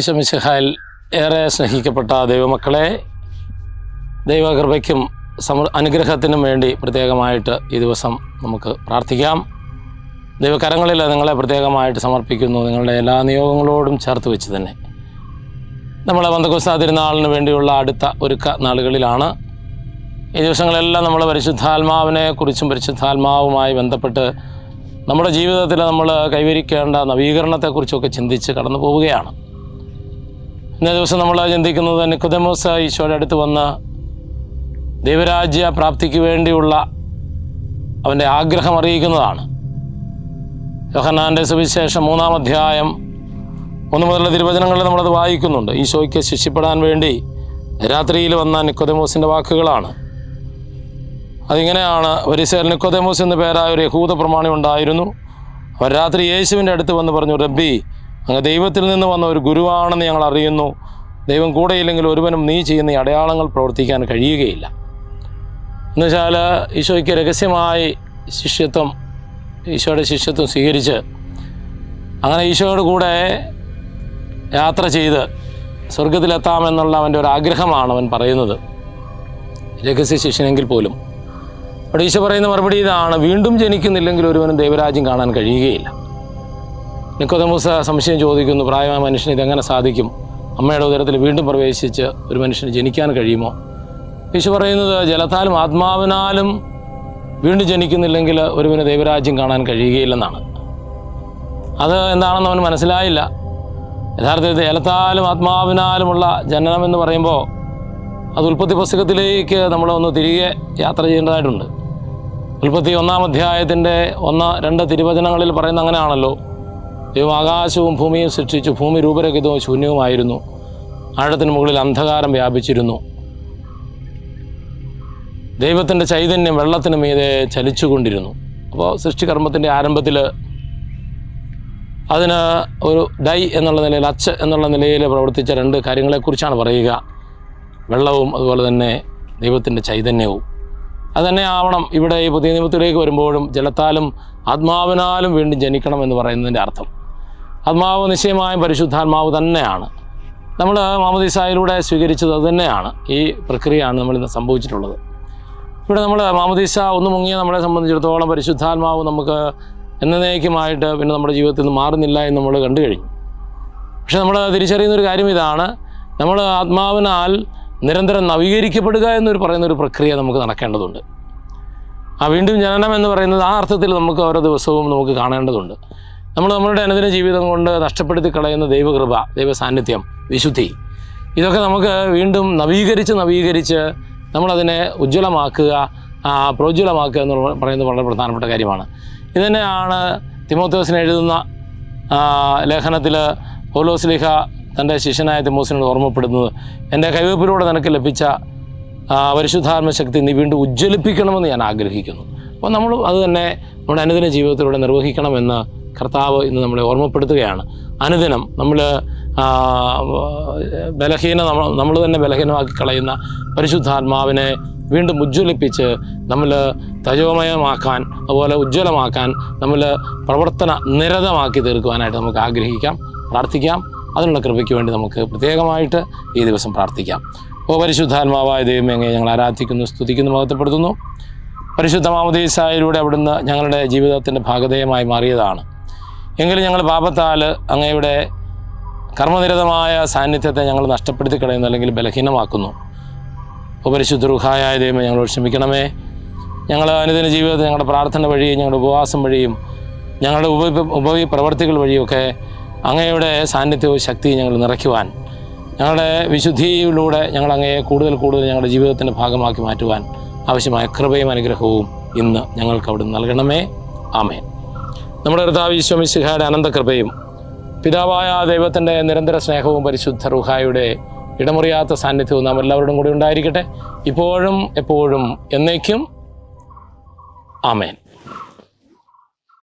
ഈശോമിശിഹായിൽ ഏറെ സ്നേഹിക്കപ്പെട്ട ദൈവമക്കളെ ദൈവകൃപയ്ക്കും സമ അനുഗ്രഹത്തിനും വേണ്ടി പ്രത്യേകമായിട്ട് ഈ ദിവസം നമുക്ക് പ്രാർത്ഥിക്കാം. ദൈവകരങ്ങളിൽ നിങ്ങളെ പ്രത്യേകമായിട്ട് സമർപ്പിക്കുന്നു. നിങ്ങളുടെ എല്ലാ നിയോഗങ്ങളോടും ചേർത്ത് വെച്ച് തന്നെ. നമ്മളെ വന്ദകുസാ തിരുനാളിന് വേണ്ടിയുള്ള അടുത്ത ഒരുക്ക നാളുകളിലാണ്. ഈ ദിവസങ്ങളെല്ലാം നമ്മൾ പരിശുദ്ധാത്മാവിനെ കുറിച്ചും പരിശുദ്ധാത്മാവുമായി ബന്ധപ്പെട്ട് നമ്മുടെ ജീവിതത്തിൽ നമ്മൾ കൈവരിക്കേണ്ട നവീകരണത്തെക്കുറിച്ചൊക്കെ ചിന്തിച്ച് കടന്നു പോവുകയാണ് ഇന്നേ ദിവസം നമ്മൾ ചിന്തിക്കുന്നത് നിക്കുതമോസ് ഈശോയുടെ അടുത്ത് വന്ന ദൈവരാജ്യ പ്രാപ്തിക്ക് വേണ്ടിയുള്ള അവന്റെ ആഗ്രഹം അറിയിക്കുന്നതാണ്. യോഹന്നാന്റെ സുവിശേഷം മൂന്നാം അധ്യായം ഒന്ന് മുതലുള്ള തിരുവചനങ്ങളിൽ നമ്മളത് വായിക്കുന്നുണ്ട്. ഈശോയ്ക്ക് ശിക്ഷിപ്പെടാൻ വേണ്ടി രാത്രിയിൽ വന്ന നിക്കോദമോസിന്റെ വാക്കുകളാണ്. അതിങ്ങനെയാണ് ഒരിസേൽ നിക്കോദമോസ് എന്ന് പേരായ ഒരു യഹൂദ പ്രമാണി ഉണ്ടായിരുന്നു. അവർ രാത്രി യേശുവിന്റെ അടുത്ത് വന്ന് പറഞ്ഞു റബ്ബി അങ്ങ് ദൈവത്തിൽ നിന്ന് വന്ന ഒരു ഗുരുവാണെന്ന് ഞങ്ങൾ അറിയുന്നു. ദൈവം കൂടെയില്ലെങ്കിൽ ഒരുവനും നീ ചെയ്യുന്ന ഈ അടയാളങ്ങൾ പ്രവർത്തിക്കാൻ കഴിയുകയില്ല. എന്നുവെച്ചാൽ ഈശോയ്ക്ക് രഹസ്യമായി ശിഷ്യത്വം ഈശോയുടെ ശിഷ്യത്വം സ്വീകരിച്ച് അങ്ങനെ ഈശോയുടെ കൂടെ യാത്ര ചെയ്ത് സ്വർഗത്തിലെത്താമെന്നുള്ള അവന്റെ ഒരു ആഗ്രഹമാണ് അവൻ പറയുന്നത്. രഹസ്യ ശിഷ്യനെങ്കിൽ പോലും. അവിടെ ഈശോ പറയുന്ന മറുപടി ഇതാണ് വീണ്ടും ജനിക്കുന്നില്ലെങ്കിൽ ഒരുവനും ദൈവരാജ്യം കാണാൻ കഴിയുകയില്ല. നിക്കോദമൂസ സംശയം ചോദിക്കുന്നു പ്രായമായ മനുഷ്യന് ഇതെങ്ങനെ സാധിക്കും? അമ്മയുടെ ഉദരത്തിൽ വീണ്ടും പ്രവേശിച്ച് ഒരു മനുഷ്യന് ജനിക്കാൻ കഴിയുമോ? യേശു പറയുന്നത് ജലത്താലും ആത്മാവിനാലും വീണ്ടും ജനിക്കുന്നില്ലെങ്കിൽ ഒരുവിന് ദൈവരാജ്യം കാണാൻ കഴിയുകയില്ലെന്നാണ്. അത് എന്താണെന്ന് അവൻ മനസ്സിലായില്ല. യഥാർത്ഥത്തിൽ ജലത്താലും ആത്മാവിനാലുമുള്ള ജനനം എന്ന് പറയുമ്പോൾ അത് ഉൽപ്പത്തി പുസ്തകത്തിലേക്ക് നമ്മൾ ഒന്ന് തിരികെ യാത്ര ചെയ്യേണ്ടതായിട്ടുണ്ട്. ഉൽപ്പത്തി ഒന്നാം അധ്യായത്തിന്റെ ഒന്ന് രണ്ട് തിരുവചനങ്ങളിൽ പറയുന്ന അങ്ങനെയാണല്ലോ. ദൈവം ആകാശവും ഭൂമിയും സൃഷ്ടിച്ചു ഭൂമി രൂപരഹിതവും ശൂന്യവുമായിരുന്നു. ആഴത്തിന് മുകളിൽ അന്ധകാരം വ്യാപിച്ചിരുന്നു. ദൈവത്തിന്റെ ചൈതന്യം വെള്ളത്തിന് മീതെ ചലിച്ചുകൊണ്ടിരുന്നു. അപ്പോൾ സൃഷ്ടികർമ്മത്തിന്റെ ആരംഭത്തിൽ അതിന് ഒരു ഡൈ എന്നുള്ള നിലയിൽ അച്ച് എന്നുള്ള നിലയിൽ പ്രവർത്തിച്ച രണ്ട് കാര്യങ്ങളെക്കുറിച്ചാണ് പറയുക. വെള്ളവും അതുപോലെ തന്നെ ദൈവത്തിന്റെ ചൈതന്യവും. അതുതന്നെ ആവണം ഇവിടെ ഈ പുതിയ നിയമത്തിലേക്ക് വരുമ്പോഴും ജലത്താലും ആത്മാവിനാലും വീണ്ടും ജനിക്കണം എന്ന് പറയുന്നതിന്റെ അർത്ഥം. ആത്മാവ് നിശ്ചയമായും പരിശുദ്ധാത്മാവ് തന്നെയാണ്. നമ്മൾ മാമദീസായിലൂടെ സ്വീകരിച്ചത് തന്നെയാണ്. ഈ പ്രക്രിയയാണ് നമ്മൾ ഇന്ന് സംഭവിച്ചിട്ടുള്ളത്. ഇവിടെ നമ്മൾ മാമദീസ ഒന്ന് മുങ്ങിയ നമ്മളെ സംബന്ധിച്ചിടത്തോളം പരിശുദ്ധാത്മാവ് നമുക്ക് എന്നേക്കുമായിട്ട് പിന്നെ നമ്മുടെ ജീവിതത്തിൽ നിന്ന് മാറുന്നില്ല എന്ന് നമ്മൾ കണ്ടു കഴിഞ്ഞു. പക്ഷെ നമ്മൾ തിരിച്ചറിയുന്ന ഒരു കാര്യം ഇതാണ്. നമ്മൾ ആത്മാവിനാൽ നിരന്തരം നവീകരിക്കപ്പെടുക എന്നൊരു പറയുന്ന ഒരു പ്രക്രിയ നമുക്ക് നടക്കേണ്ടതുണ്ട്. ആ വീണ്ടും ജനനം എന്ന് പറയുന്നത് ആ അർത്ഥത്തിൽ നമുക്ക് ഓരോ ദിവസവും നമുക്ക് കാണേണ്ടതുണ്ട്. നമ്മൾ നമ്മുടെ അനുദിന ജീവിതം കൊണ്ട് നഷ്ടപ്പെടുത്തി കളയുന്ന ദൈവകൃപ ദൈവ സാന്നിധ്യം വിശുദ്ധി. ഇതൊക്കെ നമുക്ക് വീണ്ടും നവീകരിച്ച് നവീകരിച്ച് നമ്മളതിനെ ഉജ്ജ്വലമാക്കുക പ്രോജ്വലമാക്കുക എന്ന് പറയുന്നത് വളരെ പ്രധാനപ്പെട്ട കാര്യമാണ്. ഇതുതന്നെയാണ് തിമോത്തോസിന് എഴുതുന്ന ലേഖനത്തിൽ പൗലോസ്ലിഹ തന്റെ ശിഷ്യനായ തിമോസിനോട് ഓർമ്മപ്പെടുന്നത്. എന്റെ കൈവപ്പിലൂടെ നിനക്ക് ലഭിച്ച പരിശുദ്ധാത്മ ശക്തി നീ വീണ്ടും ഉജ്ജ്വലിപ്പിക്കണമെന്ന് ഞാൻ ആഗ്രഹിക്കുന്നു. അപ്പോൾ നമ്മൾ അത് തന്നെ നമ്മുടെ അനുദിന ജീവിതത്തിലൂടെ നിർവഹിക്കണമെന്ന് കർത്താവ് ഇന്ന് നമ്മളെ ഓർമ്മപ്പെടുത്തുകയാണ്. അനുദിനം നമ്മൾ ബലഹീന നമ്മൾ തന്നെ ബലഹീനമാക്കി കളയുന്ന പരിശുദ്ധാത്മാവിനെ വീണ്ടും ഉജ്ജ്വലിപ്പിച്ച് നമ്മൾ തജോമയമാക്കാൻ അതുപോലെ ഉജ്ജ്വലമാക്കാൻ നമ്മൾ പ്രവർത്തന നിരതമാക്കി തീർക്കുവാനായിട്ട് നമുക്ക് ആഗ്രഹിക്കാം പ്രാർത്ഥിക്കാം. അതിനുള്ള കൃപയ്ക്ക് വേണ്ടി നമുക്ക് പ്രത്യേകമായിട്ട് ഈ ദിവസം പ്രാർത്ഥിക്കാം. ഓ പരിശുദ്ധാത്മാവായ ദൈവമേ എങ്ങനെ ഞങ്ങൾ ആരാധിക്കുന്നു സ്തുതിക്കുന്നു മഹത്വപ്പെടുത്തുന്നു. പരിശുദ്ധ മാമദീസായിലൂടെ അവിടുന്ന് ഞങ്ങളുടെ ജീവിതത്തിന്റെ ഭാഗധേയമായി മാറിയതാണ്. എങ്കിലും ഞങ്ങൾ പാപത്താൽ അങ്ങയുടെ കർമ്മനിരതമായ സാന്നിധ്യത്തെ ഞങ്ങൾ നഷ്ടപ്പെടുത്തി കളയുന്നു അല്ലെങ്കിൽ ബലഹീനമാക്കുന്നു. ഓ പരിശുദ്ധ റുഹായ ദൈവം ഞങ്ങളോട് ക്ഷമിക്കണമേ. ഞങ്ങൾ അനുദിന ജീവിതത്തിൽ ഞങ്ങളുടെ പ്രാർത്ഥന വഴിയും ഞങ്ങളുടെ ഉപവാസം വഴിയും ഞങ്ങളുടെ ഉപ ഉപവി പ്രവർത്തികൾ വഴിയൊക്കെ അങ്ങയുടെ സാന്നിധ്യവും ശക്തിയും ഞങ്ങൾ നിറയ്ക്കുവാൻ ഞങ്ങളുടെ വിശുദ്ധിയിലൂടെ ഞങ്ങൾ അങ്ങയെ കൂടുതൽ കൂടുതൽ ഞങ്ങളുടെ ജീവിതത്തിന്റെ ഭാഗമാക്കി മാറ്റുവാൻ ആവശ്യമായ കൃപയും അനുഗ്രഹവും ഇന്ന് ഞങ്ങൾക്ക് അവിടെ നൽകണമേ. ആമേൻ. നമ്മുടെ കർത്താവ് അനന്ത അനന്തകൃപയും പിതാവായ ദൈവത്തിന്റെ നിരന്തര സ്നേഹവും പരിശുദ്ധ റുഹായുടെ ഇടമുറിയാത്ത സാന്നിധ്യവും നാം എല്ലാവരോടും കൂടി ഉണ്ടായിരിക്കട്ടെ. ഇപ്പോഴും എപ്പോഴും എന്നേക്കും ആമേൻ.